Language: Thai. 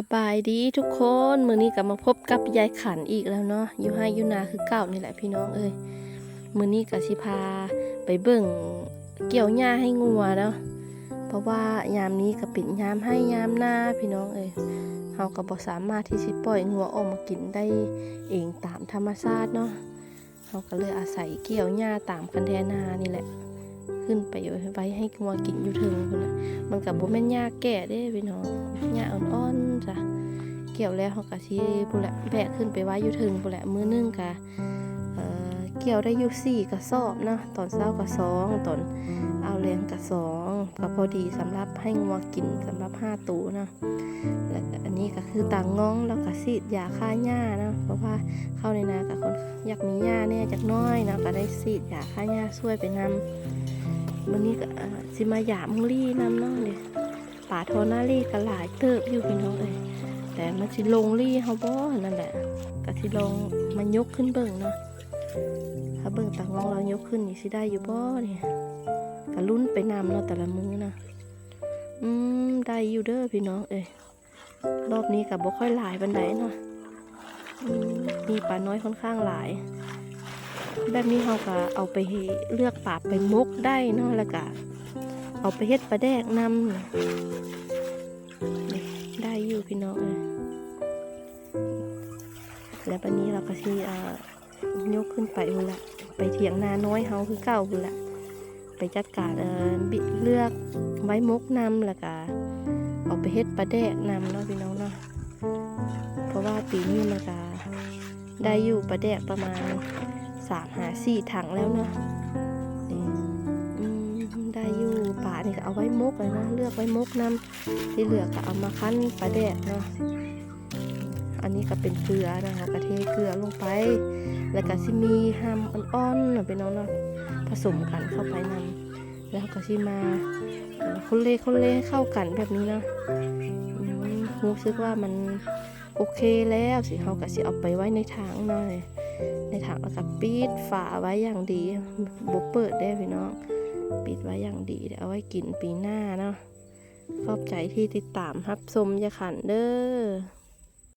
สบายดีทุกคนมื้อนี้ก็มาพบกับยายขันอีกแล้วเนาะอยู่ให้อยู่นาคือเก่านี่แหละพี่น้องเอ้ยมื้อนี้ก็สิพาไปเบิ่งเกี่ยวหญ้าให้งัวเนาะเพราะว่ายามนี้ก็เป็นยามให้ยามหน้าพี่น้องเอ้ยเฮาก็บ่สามารถที่สิปล่อยงัวออกมากินได้เองตามธรรมชาติเนาะเฮาก็เลยอาศัยเกี่ยวหญ้าตามคันแทนานี่แหละ ขึ้นไปไว้ให้งัวกินอยู่ถึงพุ่นน่ะมันกับบ่แม่นหญ้าแก่เด้พี่น้องหญ้าอ่อนๆจ้ะเกี่ยวแล้วเขาก็สิพุ่นแหละแบกขึ้นไปไว้อยู่ถึงพุ่นแหละมือหนึงก็เอ่อเกี่ยวได้อยู่สี่กระสอบนะตอนเช้าก็สองตอนเอาแรงก็สองก็พอดีสำหรับให้งัวกินสำหรับห้าตัวนะแล้วอันนี้ก็คือต่างง้องแล้วก็ซีดยาฆ่าหญ้าเนาะเพราะว่าเข้าในนากับคนอยากมีหญ้าเนี่ยจากน้อยนะก็ได้ซีดยาฆ่าหญ้าช่วยไปนำ วันนี้ก็สิมาหยามงลี่นำเนาะเนี่ยป่าโทนาลี่ก็หลายเติบอยู่พี่น้องเลยแต่มันสิลงลี่เฮาบ่นั่นแหละก็สิลงมายกขึ้นเบิ่งเนาะถ้าเบิ่งต่างลองเรายกขึ้นนี่สิได้อยู่บ่เนี่ยก็ลุ้นไปนำเนาะแต่ละมือนะอืมได้อยู่เด้อพี่น้องเอ้ยรอบนี้ก็บ่ค่อยหลายปานใดเนาะมมีปลาน้อยค่อนข้างหลาย แบบนี้เราก็เอาไปเลือกปลาไปมกได้เนาะแล้วก็เอาไปเฮ็ดปลาแดกนำนได้อยู่พี่น้องเอ้ยแล้วปันนี้เราก็สิอ่ยกขึ้นไปพุ่นละไปเถียงนาน้อยเฮาคือเก่าพุ่นละไปจัดการเออบิเลือกไว้มกนำแล้วก็เอาไปเฮ็ดปลาแดกนำเนาะพี่น้องเนาะเพราะว่าปีนี้มันก็ได้อยู่ปลาแดกประมาณ สามหาสี่ถังแล้วนะได้อยู่ป่านี่ก็เอาไว้มกเลยนะ เลือกไว้มกนำที่เหลือก็เอามาคั้นปลาแดกเนาะอันนี้ก็เป็นเกลือนะคะกระเทเกลือลงไป แล้วก็สิมีห้ามอ่อนๆเนะเป็นน้องเนาะผสมกันเข้าไปนำแล้วก็สิมาคนเล่คนเล่เข้ากันแบบนี้เนาะรู้สึกว่ามันโอเคแล้วสิเขาก็สิเอาไปไว้ในถังเนาะ ในถังแล้วก็ปิดฝาไว้อย่างดีบุเปิดได้พี่น้อง ปิดไว้อย่างดีเดี๋ยวเอาไว้กินปีหน้าเนาะขอบใจที่ติดตามรับชมยาขันเด้อ